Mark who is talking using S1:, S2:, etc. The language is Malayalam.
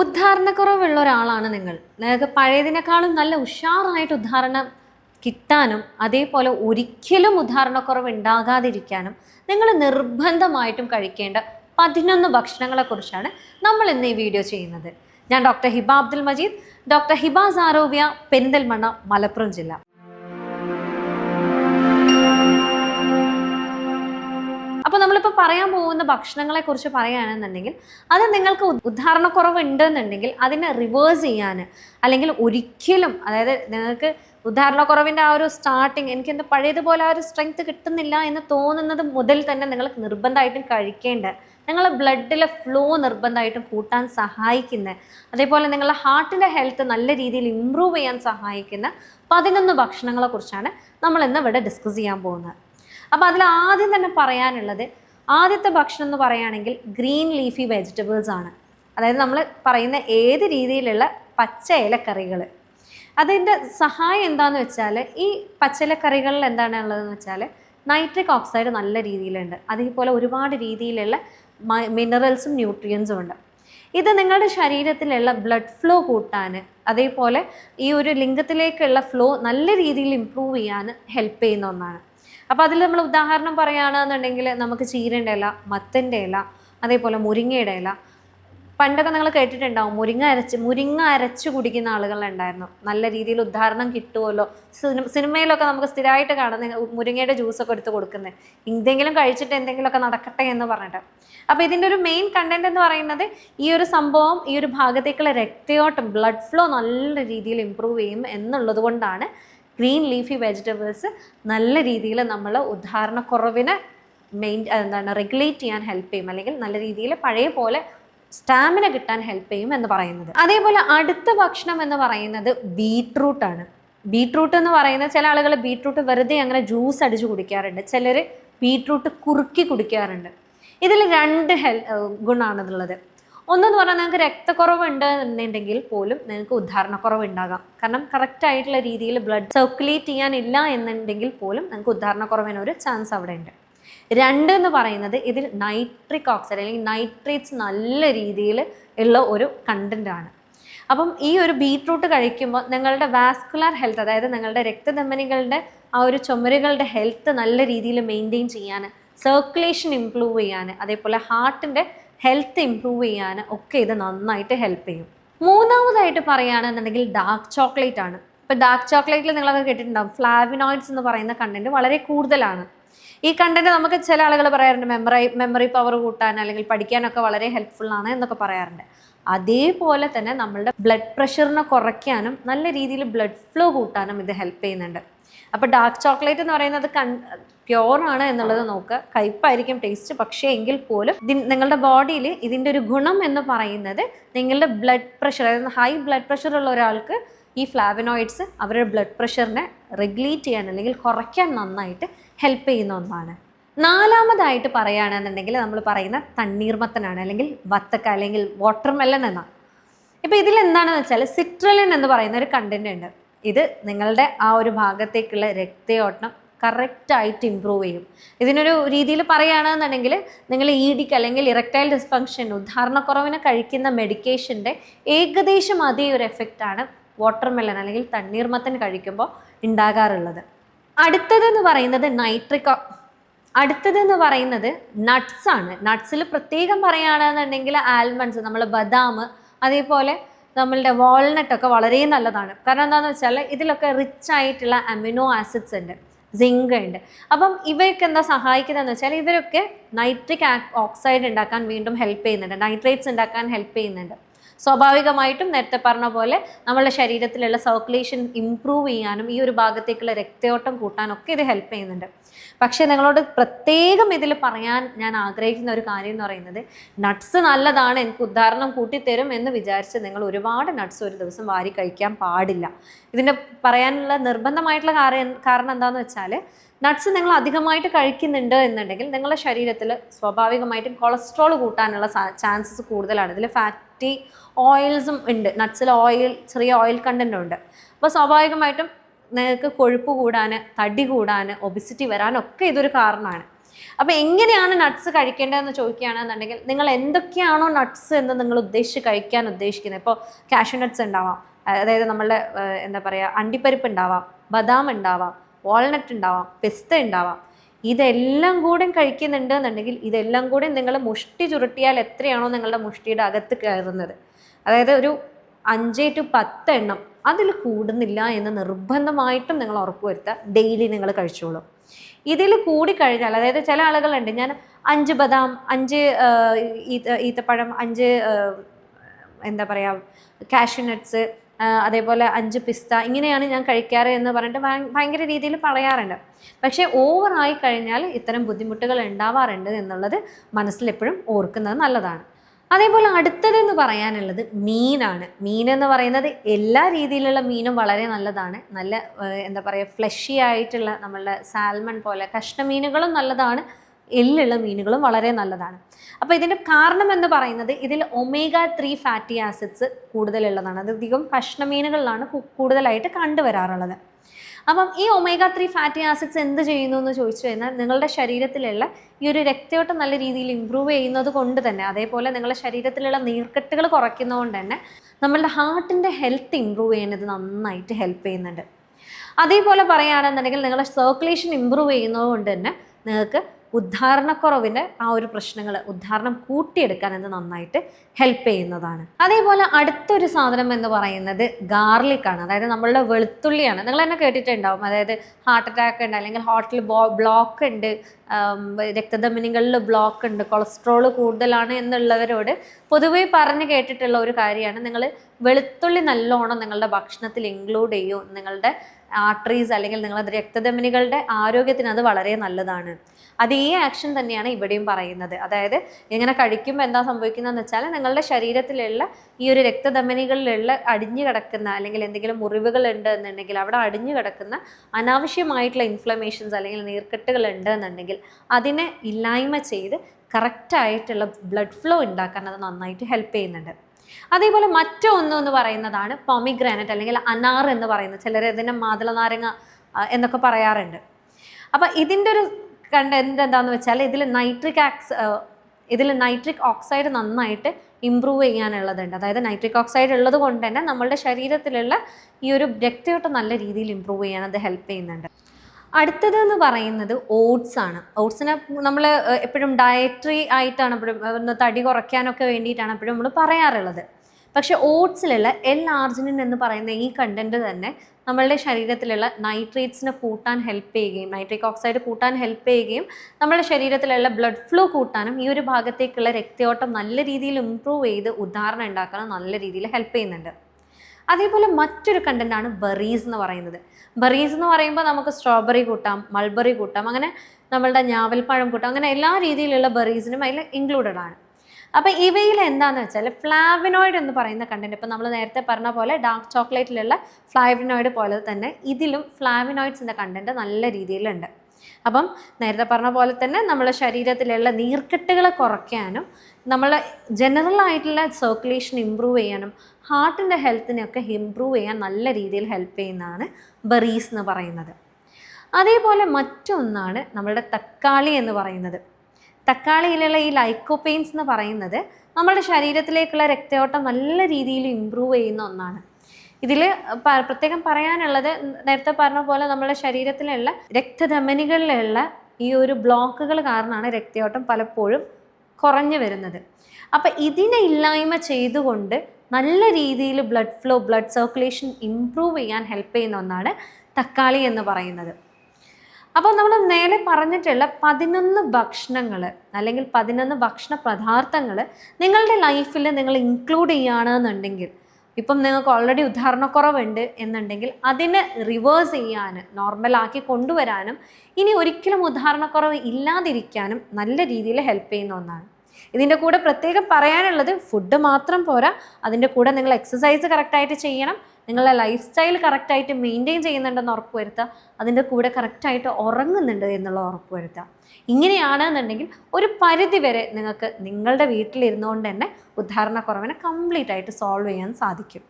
S1: ഉദ്ധാരണക്കുറവുള്ള ഒരാളാണ് നിങ്ങൾ. നിങ്ങൾക്ക് പഴയതിനേക്കാളും നല്ല ഉഷാറായിട്ട് ഉദ്ധാരണം കിട്ടാനും അതേപോലെ ഒരിക്കലും ഉദ്ധാരണക്കുറവ് ഉണ്ടാകാതിരിക്കാനും നിങ്ങൾ നിർബന്ധമായിട്ടും കഴിക്കേണ്ട പതിനൊന്ന് ഭക്ഷണങ്ങളെക്കുറിച്ചാണ് നമ്മൾ ഇന്ന് ഈ വീഡിയോ ചെയ്യുന്നത്. ഞാൻ ഡോക്ടർ ഹിബ അബ്ദുൽ മജീദ് ഡോക്ടർ ഹിബ സാരോവ്യ പെരിന്തൽമണ്ണ മലപ്പുറം ജില്ല. അപ്പോൾ നമ്മളിപ്പോൾ പറയാൻ പോകുന്ന ഭക്ഷണങ്ങളെ കുറിച്ച് പറയുകയാണെന്നുണ്ടെങ്കിൽ അത് നിങ്ങൾക്ക് ഉദാഹരണക്കുറവ് ഉദ്ധാരണക്കുറവ് ഉണ്ടെന്നുണ്ടെങ്കിൽ അതിനെ റിവേഴ്സ് ചെയ്യാൻ അല്ലെങ്കിൽ ഒരിക്കലും അതായത് നിങ്ങൾക്ക് ഉദാഹരണക്കുറവിന്റെ ആ ഒരു സ്റ്റാർട്ടിങ് എനിക്ക് എന്താ പഴയതുപോലെ ആ ഒരു സ്ട്രെങ്ത് കിട്ടുന്നില്ല എന്ന് തോന്നുന്നത് മുതൽ തന്നെ നിങ്ങൾ നിർബന്ധമായിട്ടും കഴിക്കേണ്ട നിങ്ങളെ ബ്ലഡിലെ ഫ്ലോ നിർബന്ധമായിട്ടും കൂട്ടാൻ സഹായിക്കുന്ന അതേപോലെ നിങ്ങളുടെ ഹാർട്ടിന്റെ ഹെൽത്ത് നല്ല രീതിയിൽ ഇമ്പ്രൂവ് ചെയ്യാൻ സഹായിക്കുന്ന പതിനൊന്ന് ഭക്ഷണങ്ങളെക്കുറിച്ചാണ് നമ്മൾ ഇന്ന് ഇവിടെ ഡിസ്കസ് ചെയ്യാൻ പോകുന്നത്. അപ്പോൾ അതിൽ ആദ്യം തന്നെ പറയാനുള്ളത് ആദ്യത്തെ ഭക്ഷണം എന്ന് പറയുകയാണെങ്കിൽ ഗ്രീൻ ലീഫി വെജിറ്റബിൾസ് ആണ്. അതായത് നമ്മൾ പറയുന്ന ഏത് രീതിയിലുള്ള പച്ച ഇലക്കറികൾ അതിന്റെ സഹായം എന്താണെന്ന് വെച്ചാൽ ഈ പച്ചിലക്കറികളിൽ എന്താണ് ഉള്ളതെന്ന് വെച്ചാൽ നൈട്രിക് ഓക്സൈഡ് നല്ല രീതിയിലുണ്ട്. അതേപോലെ ഒരുപാട് രീതിയിലുള്ള മിനറൽസും ന്യൂട്രിയൻസും ഉണ്ട്. ഇത് നിങ്ങളുടെ ശരീരത്തിലുള്ള ബ്ലഡ് ഫ്ലോ കൂട്ടാൻ അതേപോലെ ഈ ഒരു ലിംഗത്തിലേക്കുള്ള ഫ്ലോ നല്ല രീതിയിൽ ഇമ്പ്രൂവ് ചെയ്യാൻ ഹെൽപ്പ് ചെയ്യുന്ന ഒന്നാണ്. അപ്പോൾ അതിൽ നമ്മൾ ഉദാഹരണം പറയുകയാണെന്നുണ്ടെങ്കിൽ നമുക്ക് ചീരന്റെ ഇല മത്തന്റെ ഇല അതേപോലെ മുരിങ്ങയുടെ ഇല. പണ്ടൊക്കെ നിങ്ങൾ കേട്ടിട്ടുണ്ടാവും മുരിങ്ങ അരച്ച് മുരിങ്ങ അരച്ച് കുടിക്കുന്ന ആളുകളുണ്ടായിരുന്നു നല്ല രീതിയിൽ ഉദാഹരണം കിട്ടുമല്ലോ സിനിമ സിനിമയിലൊക്കെ നമുക്ക് സ്ഥിരമായിട്ട് കാണുന്ന മുരിങ്ങയുടെ ജ്യൂസൊക്കെ എടുത്ത് കൊടുക്കുന്നത് എന്തെങ്കിലും കഴിച്ചിട്ട് എന്തെങ്കിലുമൊക്കെ നടക്കട്ടെ എന്ന് പറഞ്ഞിട്ട്. അപ്പോൾ ഇതിന്റെ ഒരു മെയിൻ കണ്ടന്റ് എന്ന് പറയുന്നത് ഈ ഒരു സംഭവം ഈ ഒരു ഭാഗത്തേക്കുള്ള രക്തയോട്ടം ബ്ലഡ് ഫ്ലോ നല്ല രീതിയിൽ ഇമ്പ്രൂവ് ചെയ്യും എന്നുള്ളത് കൊണ്ടാണ് ഗ്രീൻ ലീഫി വെജിറ്റബിൾസ് നല്ല രീതിയിൽ നമ്മൾ ഉദ്ധാരണക്കുറവിനെ മെയിൻ എന്താണ് റെഗുലേറ്റ് ചെയ്യാൻ ഹെൽപ്പ് ചെയ്യും. അല്ലെങ്കിൽ നല്ല രീതിയിൽ പഴയ പോലെ സ്റ്റാമിന കിട്ടാൻ ഹെൽപ്പ് ചെയ്യും എന്ന് പറയുന്നത്. അതേപോലെ അടുത്ത ഭക്ഷണം എന്ന് പറയുന്നത് ബീട്രൂട്ടാണ് ബീട്രൂട്ട് എന്ന് പറയുന്നത് ചില ആളുകൾ ബീട്രൂട്ട് വെറുതെ അങ്ങനെ ജ്യൂസ് അടിച്ച് കുടിക്കാറുണ്ട്. ചിലർ ബീട്രൂട്ട് കുറുക്കി കുടിക്കാറുണ്ട്. ഇതിൽ രണ്ട് ഹെൽ ഗുണമാണുള്ളത് ഒന്നെന്ന് പറഞ്ഞാൽ നിങ്ങൾക്ക് രക്തക്കുറവ് ഉണ്ട് എന്നുണ്ടെങ്കിൽ പോലും നിങ്ങൾക്ക് ഉദ്ധാരണക്കുറവ് ഉണ്ടാകാം കാരണം കറക്റ്റ് ആയിട്ടുള്ള രീതിയിൽ ബ്ലഡ് സർക്കുലേറ്റ് ചെയ്യാനില്ല എന്നുണ്ടെങ്കിൽ പോലും നിങ്ങൾക്ക് ഉദ്ധാരണക്കുറവിന് ഒരു ചാൻസ് അവിടെ ഉണ്ട് രണ്ട് എന്ന് പറയുന്നത് ഇതിൽ നൈട്രിക് ഓക്സൈഡ് അല്ലെങ്കിൽ നൈട്രേറ്റ്സ് നല്ല രീതിയിൽ ഉള്ള ഒരു കണ്ടന്റ് ആണ്. അപ്പം ഈ ഒരു ബീട്രൂട്ട് കഴിക്കുമ്പോൾ നിങ്ങളുടെ വാസ്കുലർ ഹെൽത്ത് അതായത് നിങ്ങളുടെ രക്തധമനികളുടെ ആ ഒരു ചുമരുകളുടെ ഹെൽത്ത് നല്ല രീതിയിൽ മെയിന്റെയിൻ ചെയ്യാൻ സർക്കുലേഷൻ ഇംപ്രൂവ് ചെയ്യാൻ അതേപോലെ ഹാർട്ടിന്റെ ഹെൽത്ത് ഇംപ്രൂവ് ചെയ്യാൻ ഒക്കെ ഇത് നന്നായിട്ട് ഹെൽപ്പ് ചെയ്യും. മൂന്നാമതായിട്ട് പറയുകയാണെന്നുണ്ടെങ്കിൽ ഡാർക്ക് ചോക്ലേറ്റ് ആണ്. ഇപ്പോൾ ഡാർക്ക് ചോക്ലേറ്റിൽ നിങ്ങളൊക്കെ കേട്ടിട്ടുണ്ടാവും. ഫ്ലാവിനോയിഡ്സ് എന്ന് പറയുന്ന കണ്ടന്റ് വളരെ കൂടുതലാണ്. ഈ കണ്ടന്റ് നമുക്ക് ചില ആളുകൾ പറയാറുണ്ട് മെമ്മറി മെമ്മറി പവർ കൂട്ടാൻ അല്ലെങ്കിൽ പഠിക്കാനൊക്കെ വളരെ ഹെൽപ്ഫുൾ ആണ് എന്നൊക്കെ പറയാറുണ്ട്. അതേപോലെ തന്നെ നമ്മളുടെ ബ്ലഡ് പ്രഷറിനെ കുറയ്ക്കാനും നല്ല രീതിയിൽ ബ്ലഡ് ഫ്ലോ കൂട്ടാനും ഇത് ഹെൽപ്പ് ചെയ്യുന്നുണ്ട്. അപ്പോൾ ഡാർക്ക് ചോക്ലേറ്റ് എന്ന് പറയുന്നത് കൺ പ്യോറാണ് എന്നുള്ളത് നോക്കുക കയ്പായിരിക്കും ടേസ്റ്റ് പക്ഷേ എങ്കിൽ പോലും നിങ്ങളുടെ ബോഡിയിൽ ഇതിന്റെ ഒരു ഗുണം എന്ന് പറയുന്നത് നിങ്ങളുടെ ബ്ലഡ് പ്രഷർ അതായത് ഹൈ ബ്ലഡ് പ്രഷർ ഉള്ള ഒരാൾക്ക് ഈ ഫ്ലാവനോയിഡ്സ് അവരുടെ ബ്ലഡ് പ്രഷറിനെ റെഗുലേറ്റ് ചെയ്യാൻ അല്ലെങ്കിൽ കുറയ്ക്കാൻ നന്നായിട്ട് ഹെൽപ്പ് ചെയ്യുന്ന ഒന്നാണ്. നാലാമതായിട്ട് പറയുകയാണെന്നുണ്ടെങ്കിൽ നമ്മൾ പറയുന്ന തണ്ണീർമത്തനാണ് അല്ലെങ്കിൽ വത്തക്ക അല്ലെങ്കിൽ വാട്ടർ മെലൺ എന്നാണ് ഇപ്പോൾ ഇതിൽ എന്താണെന്ന് വെച്ചാൽ സിട്രലിൻ എന്ന് പറയുന്ന ഒരു കണ്ടന്റ് ഉണ്ട്. ഇത് നിങ്ങളുടെ ആ ഒരു ഭാഗത്തേക്കുള്ള രക്തയോട്ടം കറക്റ്റായിട്ട് ഇമ്പ്രൂവ് ചെയ്യും. ഇതിനൊരു രീതിയിൽ പറയുകയാണെന്നുണ്ടെങ്കിൽ നിങ്ങൾ ഇ ഡിക്ക് അല്ലെങ്കിൽ ഇറക്ടൈൽ ഡിസ്ഫങ്ഷൻ ഉദാഹരണക്കുറവിന് കഴിക്കുന്ന മെഡിക്കേഷന്റെ ഏകദേശം അതേ ഒരു എഫക്റ്റാണ് വാട്ടർ മെലൺ അല്ലെങ്കിൽ തണ്ണീർമത്തൻ കഴിക്കുമ്പോൾ ഉണ്ടാകാറുള്ളത്. അടുത്തതെന്ന് പറയുന്നത് നൈട്രിക് അടുത്തതെന്ന് പറയുന്നത് നട്ട്സ് ആണ്. നട്ട്സിൽ പ്രത്യേകം പറയുകയാണെന്നുണ്ടെങ്കിൽ ആൽമണ്ട്സ് നമ്മൾ ബദാം അതേപോലെ നമ്മളുടെ വാൾനട്ട് ഒക്കെ വളരെ നല്ലതാണ്. കാരണം എന്താണെന്ന് വെച്ചാൽ ഇതിലൊക്കെ റിച്ച് ആയിട്ടുള്ള അമിനോ ആസിഡ്സ് ഉണ്ട് സിങ്ക് ഉണ്ട്. അപ്പം ഇവയൊക്കെ എന്താ സഹായിക്കുന്നതെന്ന് വെച്ചാൽ ഇവരൊക്കെ നൈട്രിക് ഓക്സൈഡ് ഉണ്ടാക്കാൻ വീണ്ടും ഹെൽപ്പ് ചെയ്യുന്നുണ്ട്. നൈട്രേറ്റ്സ് ഉണ്ടാക്കാൻ ഹെൽപ്പ് ചെയ്യുന്നുണ്ട്. സ്വാഭാവികമായിട്ടും നേരത്തെ പറഞ്ഞ പോലെ നമ്മളുടെ ശരീരത്തിലുള്ള സർക്കുലേഷൻ ഇമ്പ്രൂവ് ചെയ്യാനും ഈ ഒരു ഭാഗത്തേക്കുള്ള രക്തയോട്ടം കൂട്ടാനും ഒക്കെ ഇത് ഹെൽപ്പ് ചെയ്യുന്നുണ്ട്. പക്ഷേ നിങ്ങളോട് പ്രത്യേകം ഇതിൽ പറയാൻ ഞാൻ ആഗ്രഹിക്കുന്ന ഒരു കാര്യം എന്ന് പറയുന്നത് നട്ട്സ് നല്ലതാണ് എനിക്ക് ഉദാഹരണം കൂട്ടിത്തരും എന്ന് വിചാരിച്ച് നിങ്ങൾ ഒരുപാട് നട്ട്സ് ഒരു ദിവസം വാരി കഴിക്കാൻ പാടില്ല. ഇതിന്റെ പറയാനുള്ള നിർബന്ധമായിട്ടുള്ള കാര്യം കാരണം എന്താണെന്ന് വെച്ചാൽ നട്ട്സ് നിങ്ങൾ അധികമായിട്ട് കഴിക്കുന്നുണ്ട് എന്നുണ്ടെങ്കിൽ നിങ്ങളുടെ ശരീരത്തിൽ സ്വാഭാവികമായിട്ടും കൊളസ്ട്രോൾ കൂട്ടാനുള്ള ചാൻസസ് കൂടുതലാണ്. ഇതിൽ ഫാറ്റി ഓയിൽസും ഉണ്ട്. നട്ട്സിൽ ഓയിൽ ചെറിയ ഓയിൽ കണ്ടന്റും ഉണ്ട്. അപ്പോൾ സ്വാഭാവികമായിട്ടും നിങ്ങൾക്ക് കൊഴുപ്പ് കൂടാൻ തടി കൂടാൻ ഒബിസിറ്റി വരാനൊക്കെ ഇതൊരു കാരണമാണ്. അപ്പോൾ എങ്ങനെയാണ് നട്ട്സ് കഴിക്കേണ്ടതെന്ന് ചോദിക്കുകയാണെന്നുണ്ടെങ്കിൽ നിങ്ങൾ എന്തൊക്കെയാണോ നട്ട്സ് എന്ന് നിങ്ങൾ ഉദ്ദേശിച്ച് കഴിക്കാൻ ഉദ്ദേശിക്കുന്നത്? ഇപ്പോൾ കാഷ്യൂ നട്ട്സ് ഉണ്ടാവാം. അതായത് നമ്മളുടെ എന്താ പറയുക അണ്ടിപ്പരിപ്പ് ഉണ്ടാവാം ബദാം ഉണ്ടാവാം വാൾനട്ട് ഉണ്ടാവാം പിസ്ത ഉണ്ടാവാം. ഇതെല്ലാം കൂടെ കഴിക്കുന്നുണ്ട് എന്നുണ്ടെങ്കിൽ ഇതെല്ലാം കൂടെ നിങ്ങൾ മുഷ്ടി ചുരുട്ടിയാൽ എത്രയാണോ നിങ്ങളുടെ മുഷ്ടിയുടെ അകത്ത് കയറുന്നത്. അതായത് ഒരു അഞ്ച് ടു പത്ത് എണ്ണം അതിൽ കൂടുന്നില്ല എന്ന് നിർബന്ധമായിട്ടും നിങ്ങൾ ഉറപ്പുവരുത്തുക ഡെയിലി നിങ്ങൾ കഴിച്ചോളൂ. ഇതിൽ കൂടി കഴിഞ്ഞാൽ അതായത് ചില ആളുകളുണ്ട് ഞാൻ അഞ്ച് ബദാം അഞ്ച് ഈത്ത ഈത്തപ്പഴം അഞ്ച് എന്താ പറയുക കാഷ്യൂ നട്ട്സ് അതേപോലെ അഞ്ച് പിസ്ത ഇങ്ങനെയാണ് ഞാൻ കഴിക്കാറ് എന്ന് പറഞ്ഞിട്ട് ഭയ- ഭയങ്കര രീതിയിൽ പറയാറുണ്ട്. പക്ഷേ ഓവറായി കഴിഞ്ഞാൽ ഇത്തരം ബുദ്ധിമുട്ടുകൾ ഉണ്ടാവാറുണ്ട് എന്നുള്ളത് മനസ്സിലെപ്പോഴും ഓർക്കുന്നത് നല്ലതാണ്. അതേപോലെ അടുത്തതെന്ന് പറയാനുള്ളത് മീനാണ്. മീൻ എന്ന് പറയുന്നത് എല്ലാ രീതിയിലുള്ള മീനും വളരെ നല്ലതാണ്. നല്ല എന്താ പറയുക ഫ്ലഷി ആയിട്ടുള്ള നമ്മളുടെ സാൽമൺ പോലെ കഷ്ണമീനുകളും നല്ലതാണ്. എല്ലുള്ള മീനുകളും വളരെ നല്ലതാണ്. അപ്പോൾ ഇതിന്റെ കാരണം എന്ന് പറയുന്നത് ഇതിൽ ഒമേഗ ത്രീ ഫാറ്റി ആസിഡ്സ് കൂടുതലുള്ളതാണ്. അത് അധികം കഷ്ണമീനുകളിലാണ് കൂടുതലായിട്ട് കണ്ടുവരാറുള്ളത്. അപ്പം ഈ ഒമേഗ ത്രീ ഫാറ്റി ആസിഡ്സ് എന്ത് ചെയ്യുന്നു എന്ന് ചോദിച്ചു കഴിഞ്ഞാൽ നിങ്ങളുടെ ശരീരത്തിലുള്ള ഈ ഒരു രക്തയോട്ടം നല്ല രീതിയിൽ ഇമ്പ്രൂവ് ചെയ്യുന്നത് കൊണ്ട് തന്നെ അതേപോലെ നിങ്ങളുടെ ശരീരത്തിലുള്ള നീർക്കെട്ടുകൾ കുറയ്ക്കുന്നതുകൊണ്ട് തന്നെ നമ്മളുടെ ഹാർട്ടിന്റെ ഹെൽത്ത് ഇമ്പ്രൂവ് ചെയ്യുന്നത് നന്നായിട്ട് ഹെൽപ്പ് ചെയ്യുന്നുണ്ട്. അതേപോലെ പറയുകയാണെന്നുണ്ടെങ്കിൽ നിങ്ങളുടെ സർക്കുലേഷൻ ഇമ്പ്രൂവ് ചെയ്യുന്നത് കൊണ്ട് തന്നെ നിങ്ങൾക്ക് ഉദ്ധാരണക്കുറവിന്റെ ആ ഒരു പ്രശ്നങ്ങൾ ഉദ്ധാരണം കൂട്ടിയെടുക്കാൻ ഇത് നന്നായിട്ട് ഹെൽപ്പ് ചെയ്യുന്നതാണ്. അതേപോലെ അടുത്തൊരു സാധനം എന്ന് പറയുന്നത് ഗാർലിക് ആണ് അതായത് നമ്മളുടെ വെളുത്തുള്ളിയാണ്. നിങ്ങൾ തന്നെ കേട്ടിട്ടുണ്ടാവും. അതായത് ഹാർട്ട് അറ്റാക്ക് ഉണ്ട് അല്ലെങ്കിൽ ഹാർട്ടിൽ ബ്ലോക്ക് ഉണ്ട് രക്തധമനികളിൽ ബ്ലോക്ക് ഉണ്ട് കൊളസ്ട്രോൾ കൂടുതലാണ് എന്നുള്ളവരോട് പൊതുവേ പറഞ്ഞ് കേട്ടിട്ടുള്ള ഒരു കാര്യമാണ്. നിങ്ങൾ വെളുത്തുള്ളി നല്ലോണം നിങ്ങളുടെ ഭക്ഷണത്തിൽ ഇൻക്ലൂഡ് ചെയ്യൂ. നിങ്ങളുടെ ആർട്ടറീസ് അല്ലെങ്കിൽ നിങ്ങളുടെ രക്തധമനികളുടെ ആരോഗ്യത്തിന് അത് വളരെ നല്ലതാണ്. അതേ ആക്ഷൻ തന്നെയാണ് ഇവിടെയും പറയുന്നത്. അതായത് ഇങ്ങനെ കഴിക്കുമ്പോൾ എന്താ സംഭവിക്കുന്നതെന്ന് വെച്ചാൽ നിങ്ങളുടെ ശരീരത്തിലുള്ള ഈ ഒരു രക്തധമനികളിലുള്ള അടിഞ്ഞു കിടക്കുന്ന അല്ലെങ്കിൽ എന്തെങ്കിലും മുറിവുകൾ ഉണ്ട് എന്നുണ്ടെങ്കിൽ അവിടെ അടിഞ്ഞു കിടക്കുന്ന അനാവശ്യമായിട്ടുള്ള ഇൻഫ്ലമേഷൻസ് അല്ലെങ്കിൽ നീർക്കെട്ടുകൾ ഉണ്ട് എന്നുണ്ടെങ്കിൽ അതിനെ ഇല്ലായ്മ ചെയ്ത് കറക്റ്റായിട്ടുള്ള ബ്ലഡ് ഫ്ലോ ഉണ്ടാക്കാൻ അത് നന്നായിട്ട് ഹെൽപ്പ് ചെയ്യുന്നുണ്ട്. അതേപോലെ മറ്റൊന്ന് എന്ന് പറയുന്നതാണ് പൊമിഗ്രാനറ്റ് അല്ലെങ്കിൽ അനാർ എന്ന് പറയുന്നത്. ചിലർ ഇതിനെ മാതള നാരങ്ങ എന്നൊക്കെ പറയാറുണ്ട്. അപ്പം ഇതിന്റെ ഒരു കണ്ടന്റ് എന്താണെന്ന് വെച്ചാൽ ഇതിൽ നൈട്രിക് ആക്സ് ഇതിൽ നൈട്രിക് ഓക്സൈഡ് നന്നായിട്ട് ഇമ്പ്രൂവ് ചെയ്യാനുള്ളതുണ്ട്. അതായത് നൈട്രിക് ഓക്സൈഡ് ഉള്ളത് കൊണ്ട് തന്നെ നമ്മളുടെ ശരീരത്തിലുള്ള ഈ ഒരു രക്തയോട്ടം നല്ല രീതിയിൽ ഇമ്പ്രൂവ് ചെയ്യാൻ അത് ഹെൽപ്പ് ചെയ്യുന്നുണ്ട്. അടുത്തത് എന്ന് പറയുന്നത് ഓട്സ് ആണ്. ഓട്സിനെ നമ്മൾ എപ്പോഴും ഡയറ്ററി ആയിട്ടാണ് എപ്പോഴും ഒന്ന് തടി കുറയ്ക്കാനൊക്കെ വേണ്ടിയിട്ടാണ് എപ്പോഴും നമ്മൾ പറയാറുള്ളത്. പക്ഷെ ഓട്സിലുള്ള എൽ ആർജിനിൻ എന്ന് പറയുന്ന ഈ കണ്ടന്റ് തന്നെ നമ്മളുടെ ശരീരത്തിലുള്ള നൈട്രേറ്റ്സിനെ കൂട്ടാൻ ഹെൽപ്പ് ചെയ്യുകയും നൈട്രിക് ഓക്സൈഡ് കൂട്ടാൻ ഹെൽപ്പ് ചെയ്യുകയും നമ്മുടെ ശരീരത്തിലുള്ള ബ്ലഡ് ഫ്ലോ കൂട്ടാനും ഈ ഒരു ഭാഗത്തേക്കുള്ള രക്തയോട്ടം നല്ല രീതിയിൽ ഇമ്പ്രൂവ് ചെയ്ത് ഉദാഹരണം ഉണ്ടാക്കാനും നല്ല രീതിയിൽ ഹെൽപ്പ് ചെയ്യുന്നുണ്ട്. അതേപോലെ മറ്റൊരു കണ്ടന്റാണ് ബെറീസ് എന്ന് പറയുന്നത്. ബെറീസ് എന്ന് പറയുമ്പോൾ നമുക്ക് സ്ട്രോബെറി കൂട്ടാം മൾബറി കൂട്ടാം അങ്ങനെ നമ്മളുടെ ഞാവൽപ്പഴം കൂട്ടാം അങ്ങനെ എല്ലാ രീതിയിലുള്ള ബെറീസിനും അതിൽ ഇൻക്ലൂഡഡ് ആണ്. അപ്പോൾ ഇവയിൽ എന്താണെന്ന് വെച്ചാൽ ഫ്ലാവിനോയിഡ് എന്ന് പറയുന്ന കണ്ടന്റ് ഇപ്പം നമ്മൾ നേരത്തെ പറഞ്ഞ പോലെ ഡാർക്ക് ചോക്ലേറ്റിലുള്ള ഫ്ലാവിനോയിഡ് പോലെ തന്നെ ഇതിലും ഫ്ലാവിനോയിഡ്സിന്റെ കണ്ടന്റ് നല്ല രീതിയിലുണ്ട്. അപ്പം നേരത്തെ പറഞ്ഞ പോലെ തന്നെ നമ്മളെ ശരീരത്തിലുള്ള നീർക്കെട്ടുകളെ കുറയ്ക്കാനും നമ്മളെ ജനറൽ ആയിട്ടുള്ള സർക്കുലേഷൻ ഇമ്പ്രൂവ് ചെയ്യാനും ഹാർട്ടിന്റെ ഹെൽത്തിനെയൊക്കെ ഇമ്പ്രൂവ് ചെയ്യാൻ നല്ല രീതിയിൽ ഹെൽപ്പ് ചെയ്യുന്നതാണ് ബെറീസ് എന്ന് പറയുന്നത്. അതേപോലെ മറ്റൊന്നാണ് നമ്മളുടെ തക്കാളി എന്ന് പറയുന്നത്. തക്കാളിയിലുള്ള ഈ ലൈക്കോപെയിൻസ് എന്ന് പറയുന്നത് നമ്മുടെ ശരീരത്തിലേക്കുള്ള രക്തയോട്ടം നല്ല രീതിയിൽ ഇമ്പ്രൂവ് ചെയ്യുന്ന ഒന്നാണ്. ഇതിൽ പ്രത്യേകം പറയാനുള്ളത് നേരത്തെ പറഞ്ഞ പോലെ നമ്മുടെ ശരീരത്തിലുള്ള രക്തധമനികളിലുള്ള ഈ ഒരു ബ്ലോക്കുകൾ കാരണമാണ് രക്തയോട്ടം പലപ്പോഴും കുറഞ്ഞു വരുന്നത്. അപ്പം ഇതിനെ ഇല്ലായ്മ ചെയ്തുകൊണ്ട് നല്ല രീതിയിൽ blood flow blood circulation improve ചെയ്യാൻ ഹെൽപ്പ് ചെയ്യുന്ന ഒന്നാണ് തക്കാളി എന്ന് പറയുന്നത്. അപ്പോൾ നമ്മൾ നേരെ പറഞ്ഞിട്ടുള്ള പതിനൊന്ന് ഭക്ഷണങ്ങൾ അല്ലെങ്കിൽ പതിനൊന്ന് ഭക്ഷണ പദാർത്ഥങ്ങൾ നിങ്ങളുടെ ലൈഫിൽ നിങ്ങൾ ഇൻക്ലൂഡ് ചെയ്യുകയാണെന്നുണ്ടെങ്കിൽ ഇപ്പം നിങ്ങൾക്ക് ഓൾറെഡി ഉദാഹരണക്കുറവുണ്ട് എന്നുണ്ടെങ്കിൽ അതിനെ റിവേഴ്സ് ചെയ്യാൻ നോർമലാക്കി കൊണ്ടുവരാനും ഇനി ഒരിക്കലും ഉദാഹരണക്കുറവ് ഇല്ലാതിരിക്കാനും നല്ല രീതിയിൽ ഹെൽപ്പ് ചെയ്യുന്ന ഒന്നാണ്. ഇതിന്റെ കൂടെ പ്രത്യേകം പറയാനുള്ളത് ഫുഡ് മാത്രം പോരാ അതിന്റെ കൂടെ നിങ്ങൾ എക്സസൈസ് കറക്റ്റായിട്ട് ചെയ്യണം നിങ്ങളുടെ ലൈഫ് സ്റ്റൈൽ കറക്റ്റായിട്ട് മെയിന്റെയിൻ ചെയ്യുന്നുണ്ടെന്ന് ഉറപ്പ് വരുത്തുക അതിന്റെ കൂടെ കറക്റ്റായിട്ട് ഉറങ്ങുന്നുണ്ട് എന്നുള്ള ഉറപ്പ് വരുത്തുക. ഇങ്ങനെയാണെന്നുണ്ടെങ്കിൽ ഒരു പരിധി വരെ നിങ്ങൾക്ക് നിങ്ങളുടെ വീട്ടിലിരുന്നുകൊണ്ട് തന്നെ ഉദ്ധാരണക്കുറവിനെ കംപ്ലീറ്റ് ആയിട്ട് സോൾവ് ചെയ്യാൻ സാധിക്കും.